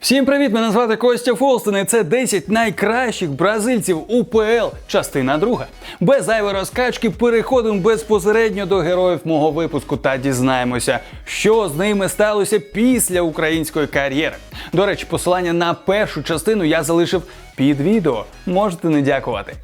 Всім привіт! Мене звати Костя Фолстен і це 10 найкращих бразильців УПЛ, частина друга. Без зайвої розкачки переходимо безпосередньо до героїв мого випуску та дізнаємося, що з ними сталося після української кар'єри. До речі, посилання на першу частину я залишив під відео. Можете не дякувати.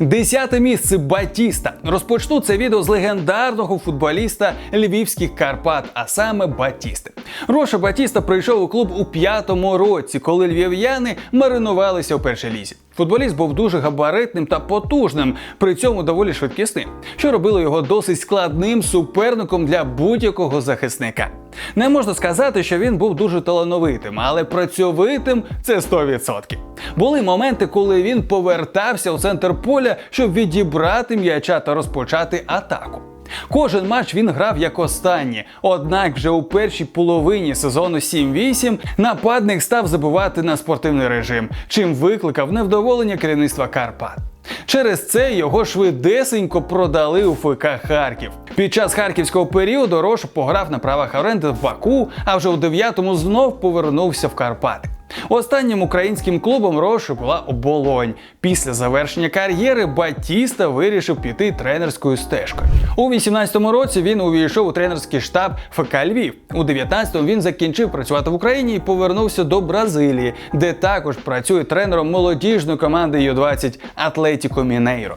Десяте місце Батіста. Розпочну це відео з легендарного футболіста львівських Карпат, а саме Батісти. Роша Батіста прийшов у клуб у п'ятому році, коли львів'яни маринувалися у першій лізі. Футболіст був дуже габаритним та потужним, при цьому доволі швидкісним, що робило його досить складним суперником для будь-якого захисника. Не можна сказати, що він був дуже талановитим, але працьовитим це 100%. Були моменти, коли він повертався у центр поля, щоб відібрати м'яча та розпочати атаку. Кожен матч він грав як останній. Однак вже у першій половині сезону 7-8 нападник став забувати на спортивний режим, чим викликав невдоволення керівництва Карпат. Через це його швидесенько продали у ФК Харків. Під час харківського періоду Рош пограв на правах оренди в Баку, а вже у 9-му знов повернувся в Карпати. Останнім українським клубом Рошу була оболонь. Після завершення кар'єри Батіста вирішив піти тренерською стежкою. У 18-му році він увійшов у тренерський штаб ФК Львів. У 19-му він закінчив працювати в Україні і повернувся до Бразилії, де також працює тренером молодіжної команди Ю-20 Атлетіко Мінейро.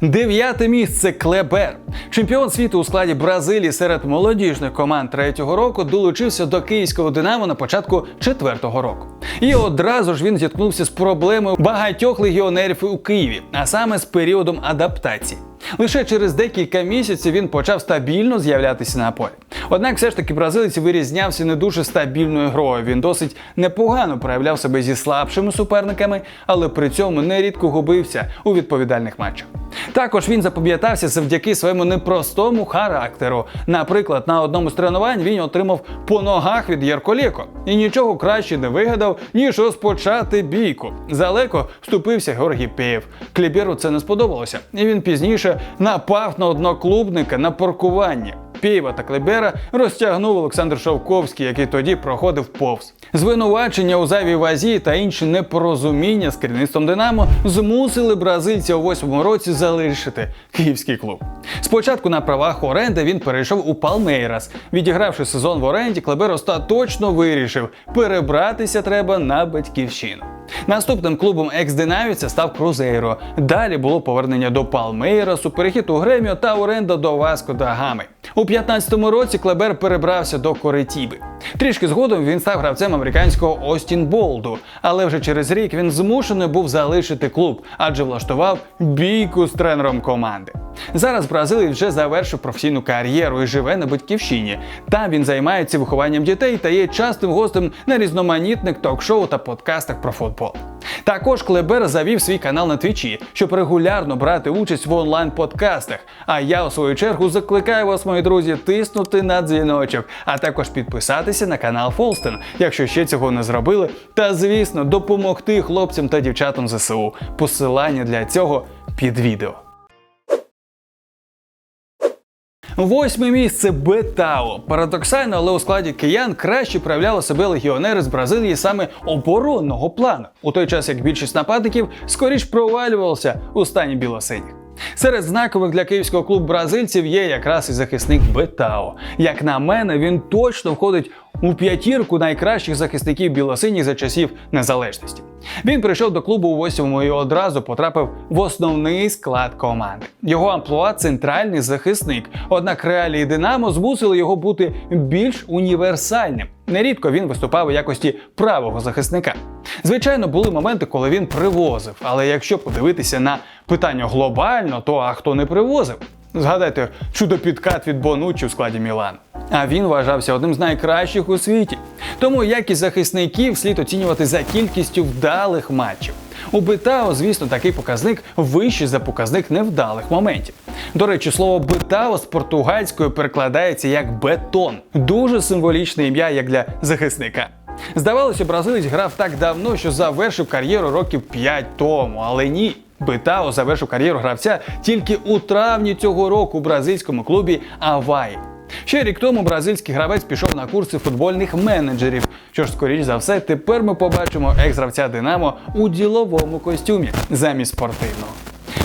Дев'яте місце Клебер. Чемпіон світу у складі Бразилії серед молодіжних команд третього року долучився до київського Динамо на початку четвертого року. І одразу ж він зіткнувся з проблемою багатьох легіонерів у Києві, а саме з періодом адаптації. Лише через декілька місяців він почав стабільно з'являтися на полі. Однак, все ж таки, бразилець вирізнявся не дуже стабільною грою. Він досить непогано проявляв себе зі слабшими суперниками, але при цьому нерідко губився у відповідальних матчах. Також він запам'ятався завдяки своєму непростому характеру. Наприклад, на одному з тренувань він отримав по ногах від Єрколеко і нічого краще не вигадав, ніж розпочати бійку. Залеко вступився Георгій Пеєв. Кліберу це не сподобалося, і він пізніше напав на одноклубника на паркуванні. Пєєва та Клебера розтягнув Олександр Шовковський, який тоді проходив повз. Звинувачення у зайвій вазі та інші непорозуміння з керівництвом Динамо змусили бразильця у восьмому році залишити київський клуб. Спочатку на правах оренди він перейшов у Палмейрас. Відігравши сезон в оренді, Клебер остаточно вирішив, перебратися треба на батьківщину. Наступним клубом екс-динамівця став Крузейро. Далі було повернення до Палмейрасу, перехід у Греміо та оренда до Васко да Гами. У 15-му році Клебер перебрався до Коритіби. Трішки згодом він став гравцем американського Остін Болду, але вже через рік він змушений був залишити клуб, адже влаштував бійку з тренером команди. Зараз бразилець вже завершив професійну кар'єру і живе на батьківщині. Там він займається вихованням дітей та є частим гостем на різноманітних ток-шоу та подкастах про футбол. Також Клебер завів свій канал на Твічі, щоб регулярно брати участь в онлайн-подкастах. А я, у свою чергу, закликаю вас, мої друзі, тиснути на дзвіночок, а також підписатися на канал Фолстен, якщо ще цього не зробили. Та, звісно, допомогти хлопцям та дівчатам ЗСУ. Посилання для цього під відео. Восьме місце Бетао. Парадоксально, але у складі киян краще проявляли себе легіонери з Бразилії саме оборонного плану, у той час як більшість нападників скоріш провалювалися у стані білосиніх. Серед знакових для київського клубу бразильців є якраз і захисник Бетао. Як на мене, він точно входить у п'ятірку найкращих захисників білосиніх за часів незалежності. Він прийшов до клубу у восьмому і одразу потрапив в основний склад команди. Його амплуа центральний захисник. Однак реалії Динамо змусили його бути більш універсальним. Нерідко він виступав у якості правого захисника. Звичайно, були моменти, коли він привозив, але якщо подивитися на питання глобально, то а хто не привозив? Згадайте чудо підкат від Бонуччі у складі Мілан. А він вважався одним з найкращих у світі. Тому якість захисників слід оцінювати за кількістю вдалих матчів. У Бетао, звісно, такий показник вищий за показник невдалих моментів. До речі, слово Бетао з португальською перекладається як бетон. Дуже символічне ім'я як для захисника. Здавалося, бразилець грав так давно, що завершив кар'єру років 5 тому, але ні. Битао завершив кар'єру гравця тільки у травні цього року у бразильському клубі Аваї. Ще рік тому бразильський гравець пішов на курси футбольних менеджерів. Що ж, скоріш за все, тепер ми побачимо екс-гравця Динамо у діловому костюмі замість спортивного.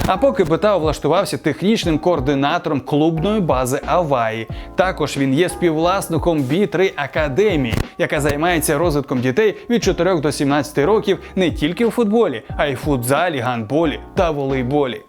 А поки Бетао влаштувався технічним координатором клубної бази Аваї. Також він є співвласником B3 Академії, яка займається розвитком дітей від 4 до 17 років не тільки у футболі, а й в футзалі, гандболі та волейболі.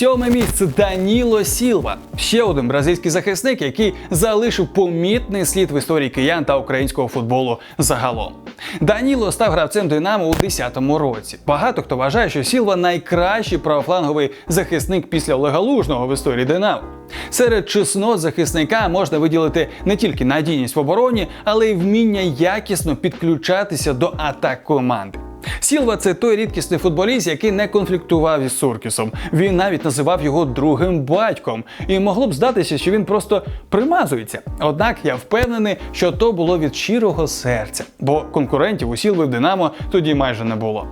Сьоме місце Даніло Сілва, ще один бразильський захисник, який залишив помітний слід в історії киян та українського футболу загалом. Даніло став гравцем Динамо у 10-му році. Багато хто вважає, що Сілва найкращий правофланговий захисник після Олега Лужного в історії Динамо. Серед чеснот захисника можна виділити не тільки надійність в обороні, але й вміння якісно підключатися до атак команди. Сілва це той рідкісний футболіст, який не конфліктував із Суркісом. Він навіть називав його другим батьком. І могло б здатися, що він просто примазується. Однак я впевнений, що то було від щирого серця, бо конкурентів у Сілви в Динамо тоді майже не було.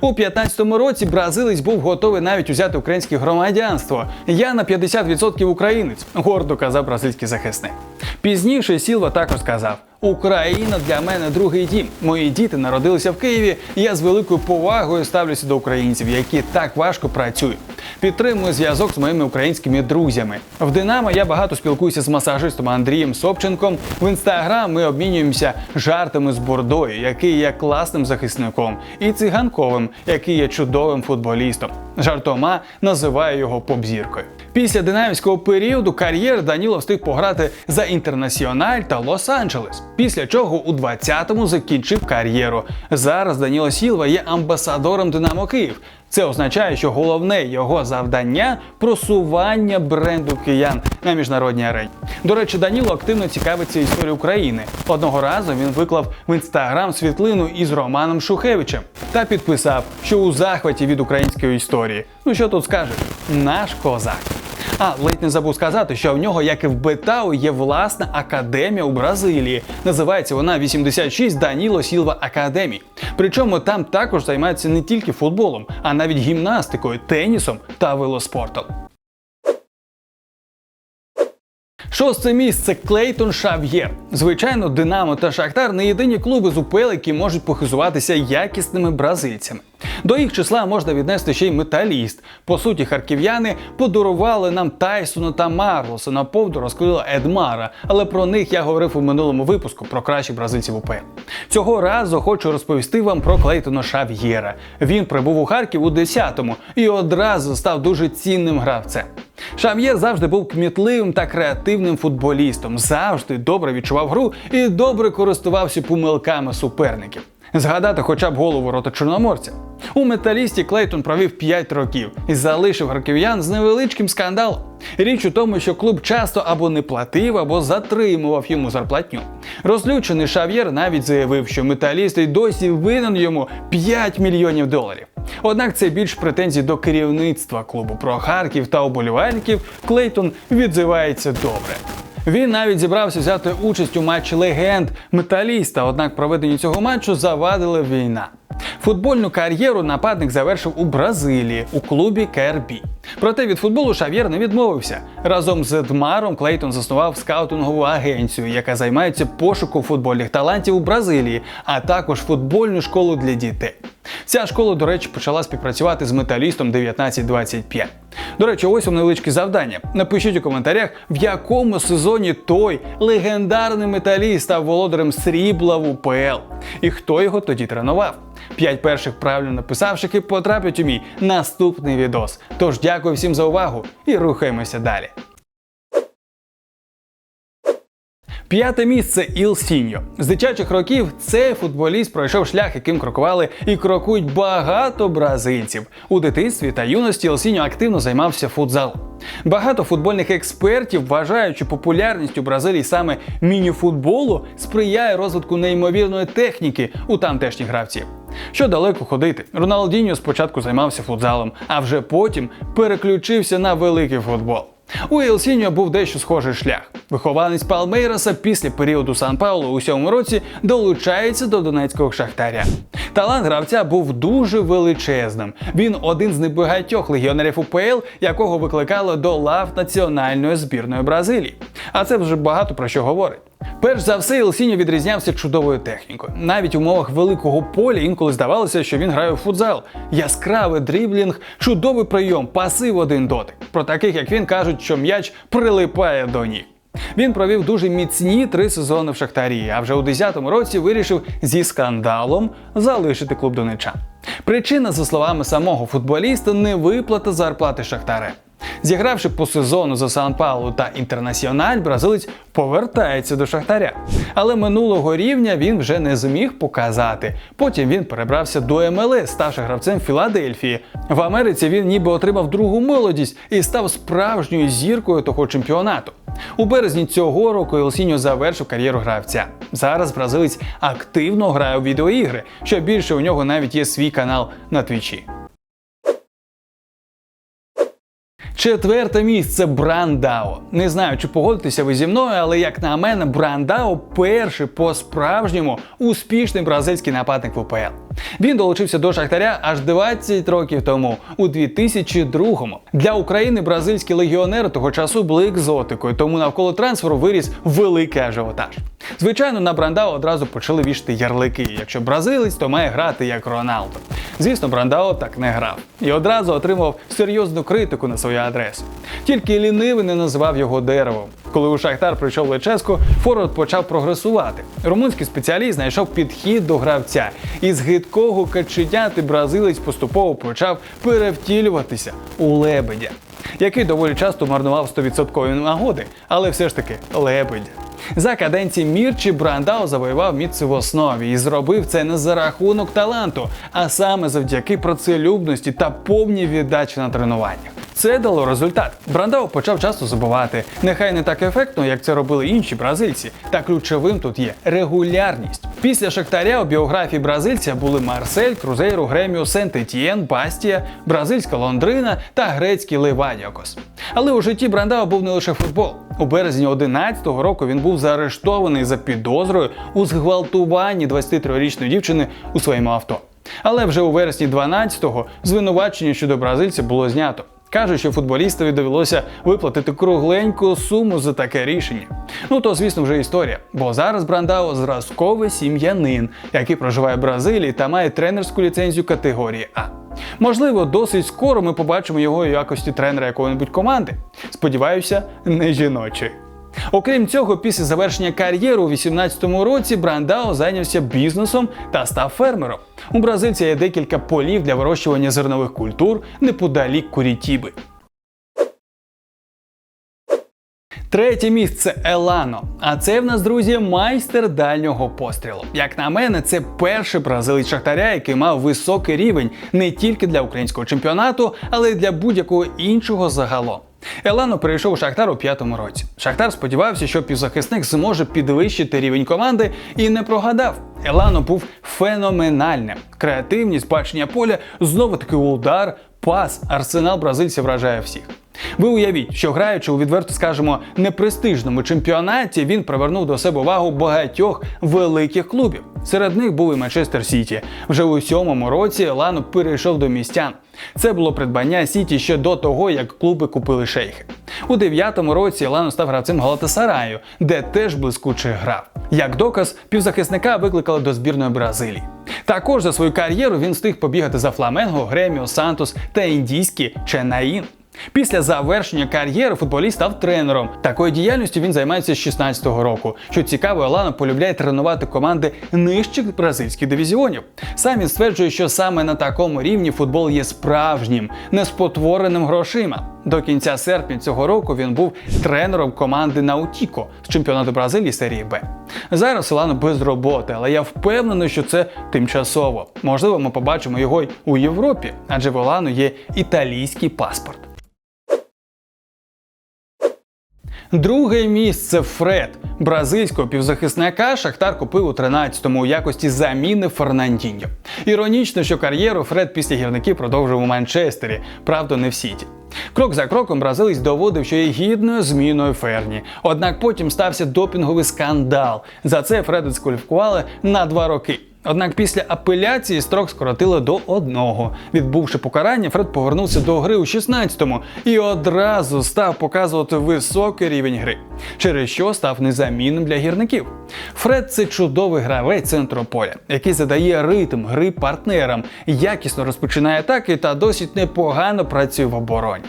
У 15-му році бразилець був готовий навіть узяти українське громадянство. Я на 50% українець, гордо казав бразильський захисник. Пізніше Сілва також сказав: Україна для мене другий дім. Мої діти народилися в Києві. і Я з великою повагою ставлюся до українців, які так важко працюють. Підтримую зв'язок з моїми українськими друзями. В Динамо я багато спілкуюся з масажистом Андрієм Собченком. В інстаграм ми обмінюємося жартами з Бордою, який є класним захисником, і циганковим, який є чудовим футболістом. Жартома називає його попзіркою. Після динамівського періоду кар'єр Даніло встиг пограти за інтернаціональ та Лос-Анджелес. Після чого у 20-му закінчив кар'єру. Зараз Даніло Сілва є амбасадором Динамо Київ. Це означає, що головне його завдання просування бренду киян на міжнародній арені. До речі, Даніло активно цікавиться історією України. Одного разу він виклав в інстаграм світлину із Романом Шухевичем та підписав, що у захваті від української історії. Ну що тут скажеш? Наш козак. А ледь не забув сказати, що в нього, як і в Бетау, є власна академія у Бразилії. Називається вона 86 Даніло Сілва Академії. Причому там також займаються не тільки футболом, а навіть гімнастикою, тенісом та велоспортом. Шосте місце Клейтон Шав'єр. Звичайно, Динамо та Шахтар не єдині клуби з УПЛ, які можуть похизуватися якісними бразильцями. До їх числа можна віднести ще й металіст. По суті, харків'яни подарували нам Тайсона та Марлоса на повду розкрила Едмара, але про них я говорив у минулому випуску про кращих бразильців УПЛ. Цього разу хочу розповісти вам про Клейтона Шав'єра. Він прибув у Харків у 10-му і одразу став дуже цінним гравцем. Шав'єр завжди був кмітливим та креативним футболістом, завжди добре відчував гру і добре користувався помилками суперників. Згадати хоча б голову рота чорноморця. У металісті Клейтон провів 5 років і залишив харків'ян з невеличким скандалом. Річ у тому, що клуб часто або не платив, або затримував йому зарплатню. Розлючений Шав'єр навіть заявив, що металіст й досі винен йому 5 мільйонів доларів. Однак це більш претензій до керівництва клубу про Харків та оболівальників Клейтон відзивається добре. Він навіть зібрався взяти участь у матчі легенд металіста, однак проведенню цього матчу завадила війна. Футбольну кар'єру нападник завершив у Бразилії у клубі КРБ. Проте від футболу Шав'єр не відмовився. Разом з Едмаром Клейтон заснував скаутингову агенцію, яка займається пошуком футбольних талантів у Бразилії, а також футбольну школу для дітей. Ця школа, до речі, почала співпрацювати з металістом 1925. До речі, ось вам невеличке завдання. Напишіть у коментарях, в якому сезоні той легендарний металіст став володарем срібла в УПЛ і хто його тоді тренував. П'ять перших правильно написавших потраплять у мій наступний відос. Тож дякую всім за увагу і рухаємося далі. П'яте місце Іл Сіньо. З дитячих років цей футболіст пройшов шлях, яким крокували і крокують багато бразильців. У дитинстві та юності Іл Сіньо активно займався футзалом. Багато футбольних експертів популярність у Бразилії саме міні-футболу сприяє розвитку неймовірної техніки у тамтешніх гравців. Що далеко ходити, Роналдіньо спочатку займався футзалом, а вже потім переключився на великий футбол. У Елсіньо був дещо схожий шлях. Вихованець Палмейраса після періоду Сан Паулу у сьомому році долучається до донецького шахтаря. Талант гравця був дуже величезним. Він один з небагатьох легіонерів УПЛ, якого викликало до лав національної збірної Бразилії. А це вже багато про що говорить. Перш за все, Елсіньо відрізнявся чудовою технікою. Навіть в умовах великого поля інколи здавалося, що він грає у футзал. Яскравий дріблінг, чудовий прийом, паси в один дотик. Про таких, як він, кажуть, що м'яч прилипає до ніг. Він провів дуже міцні три сезони в Шахтарі, а вже у 10-му році вирішив зі скандалом залишити клуб донечан. Причина, за словами самого футболіста, не виплата зарплати Шахтаря. Зігравши по сезону за Сан Паулу та Інтернаціональ, бразилець повертається до Шахтаря. Але минулого рівня він вже не зміг показати. Потім він перебрався до МЛС, ставши гравцем Філадельфії. В Америці він ніби отримав другу молодість і став справжньою зіркою того чемпіонату. У березні цього року Елсіньо завершив кар'єру гравця. Зараз бразилець активно грає у відеоігри. Що більше у нього навіть є свій канал на твічі. Четверте місце Брандао. Не знаю, чи погодитеся ви зі мною, але як на мене, Брандао перший по-справжньому успішний бразильський нападник в УПЛ. Він долучився до Шахтаря аж 20 років тому, у 2002-му. Для України бразильські легіонери того часу були екзотикою, тому навколо трансферу виріс великий ажіотаж. Звичайно, на Брандао одразу почали вішати ярлики. Якщо бразилець, то має грати як Роналдо. Звісно, Брандао так не грав і одразу отримав серйозну критику на свою адресу. Тільки лінивий не називав його деревом. Коли у Шахтар прийшов Леческо, Форвард почав прогресувати. Румунський спеціаліст знайшов підхід до гравця, і з гидкого каченяти бразилець поступово почав перевтілюватися у лебедя, який доволі часто марнував 100% нагоди, але все ж таки лебедя. За каденції Мірчі Брандау завоював місце в основі і зробив це не за рахунок таланту, а саме завдяки працелюбності та повній віддачі на тренуваннях. Це дало результат. Брандау почав часто забувати. Нехай не так ефектно, як це робили інші бразильці. Та ключовим тут є регулярність. Після Шахтаря у біографії бразильця були Марсель, Крузейру, Греміо, Сент-Етьєн, Бастія, бразильська Лондрина та грецький Ливадіокос. Але у житті Брандау був не лише футбол. У березні 11-го року він був заарештований за підозрою у зґвалтуванні 23-річної дівчини у своєму авто. Але вже у вересні 12-го звинувачення щодо бразильця було знято. Кажуть, що футболістові довелося виплатити кругленьку суму за таке рішення. Ну то, звісно, вже історія. Бо зараз Брандао зразковий сім'янин, який проживає в Бразилії та має тренерську ліцензію категорії А. Можливо, досить скоро ми побачимо його якості тренера якої-небудь команди. Сподіваюся, не жіночої. Окрім цього, після завершення кар'єри у 18-му році Брандао зайнявся бізнесом та став фермером. У бразильця є декілька полів для вирощування зернових культур неподалік Курітіби. Третє місце Елано. А це в нас, друзі, майстер дальнього пострілу. Як на мене, це перший бразилець Шахтаря, який мав високий рівень не тільки для українського чемпіонату, але й для будь-якого іншого загалом. Елано перейшов Шахтар у п'ятому році. Шахтар сподівався, що півзахисник зможе підвищити рівень команди і не прогадав. Елано був феноменальним. Креативність, бачення поля, знову таки удар, пас. Арсенал бразильців вражає всіх. Ви уявіть, що граючи у відверто, скажімо, непрестижному чемпіонаті, він привернув до себе увагу багатьох великих клубів. Серед них був і Манчестер Сіті. Вже у сьомому році Елано перейшов до містян. Це було придбання Сіті ще до того, як клуби купили шейхи. У дев'ятому році Елано став гравцем Галатасараю, де теж блискуче грав. Як доказ, півзахисника викликали до збірної Бразилії. Також за свою кар'єру він встиг побігати за Фламенго, Греміо, Сантос та індійський Ченаїн. Після завершення кар'єри футболіст став тренером. Такою діяльністю він займається з 16-го року. Що цікаво, Елано полюбляє тренувати команди нижчих бразильських дивізіонів. Сам він стверджує, що саме на такому рівні футбол є справжнім, неспотвореним грошима. До кінця серпня цього року він був тренером команди Наутіко з чемпіонату Бразилії серії Б. Зараз Елано без роботи, але я впевнений, що це тимчасово. Можливо, ми побачимо його й у Європі, адже в Елано є італійський паспорт. Друге місце Фред. Бразильського півзахисника Шахтар купив у 13-му у якості заміни Фернандіньо. Іронічно, що кар'єру Фред після гірників продовжив у Манчестері, правда, не в Сіті. Крок за кроком бразилець доводив, що є гідною зміною Ферні. Однак потім стався допінговий скандал. За це Фреда дискваліфікували на два роки. Однак після апеляції строк скоротили до одного. Відбувши покарання, Фред повернувся до гри у 16-му і одразу став показувати високий рівень гри, через що став незамінним для гірників. Фред це чудовий гравець центру поля, який задає ритм гри партнерам, якісно розпочинає атаки та досить непогано працює в обороні.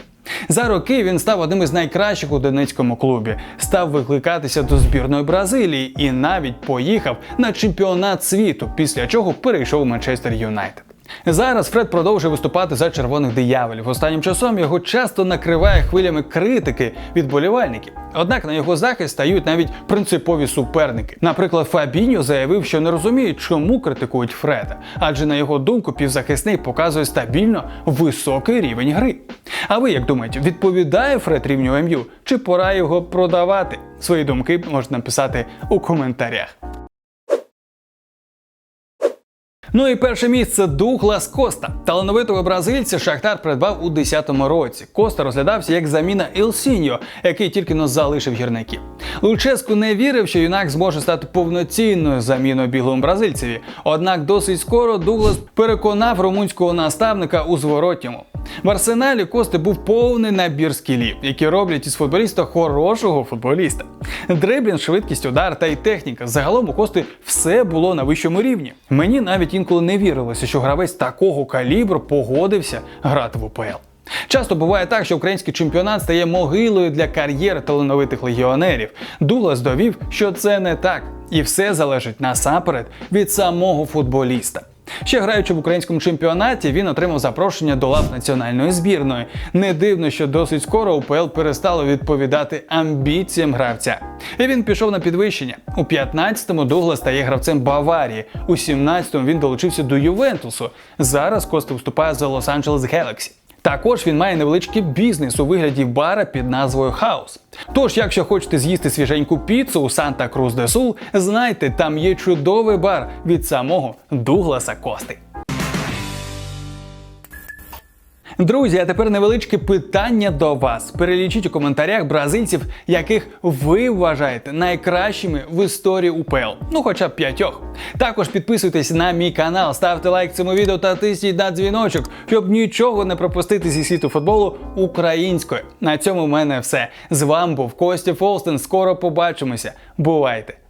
За роки він став одним із найкращих у Донецькому клубі, став викликатися до збірної Бразилії і навіть поїхав на чемпіонат світу, після чого перейшов у Манчестер Юнайтед. Зараз Фред продовжує виступати за червоних дияволів. Останнім часом його часто накриває хвилями критики від болівальників. Однак на його захист стають навіть принципові суперники. Наприклад, Фабіньо заявив, що не розуміє, чому критикують Фреда, адже на його думку півзахисник показує стабільно високий рівень гри. А ви як думаєте, відповідає Фред рівню МЮ чи пора його продавати? Свої думки можна написати у коментарях. Ну і перше місце Дуглас Коста. Талановитого бразильця Шахтар придбав у 10-му році. Коста розглядався як заміна Ілсіньо, який тільки но залишив гірників. Луческу не вірив, що юнак зможе стати повноцінною заміною біглому бразильцеві. Однак досить скоро Дуглас переконав румунського наставника у зворотньому. В арсеналі Кости був повний набір скілів, які роблять із футболіста хорошого футболіста. Дриблінг, швидкість, удар та й техніка. Загалом у Кости все було на вищому рівні. Мені навіть інколи не вірилося, що гравець такого калібру погодився грати в УПЛ. Часто буває так, що український чемпіонат стає могилою для кар'єр талановитих легіонерів. Дуглас довів, що це не так, і все залежить насамперед від самого футболіста. Ще граючи в українському чемпіонаті, він отримав запрошення до лав національної збірної. Не дивно, що досить скоро УПЛ перестало відповідати амбіціям гравця. І він пішов на підвищення. У 15-му Дуглас стає гравцем Баварії. У 17-му він долучився до Ювентусу. Зараз Коста вступає за Лос-Анджелес Гелексі. Також він має невеличкий бізнес у вигляді бара під назвою Хаус. Тож, якщо хочете з'їсти свіженьку піцу у Санта Крус де Сул, знайте, там є чудовий бар від самого Дугласа Кости. Друзі, а тепер невеличке питання до вас. Перелічіть у коментарях бразильців, яких ви вважаєте найкращими в історії УПЛ. Ну, хоча б п'ятьох. Також підписуйтесь на мій канал, ставте лайк цьому відео та тисніть на дзвіночок, щоб нічого не пропустити зі світу футболу українською. На цьому в мене все. З вами був Костя Фолстен. Скоро побачимося. Бувайте!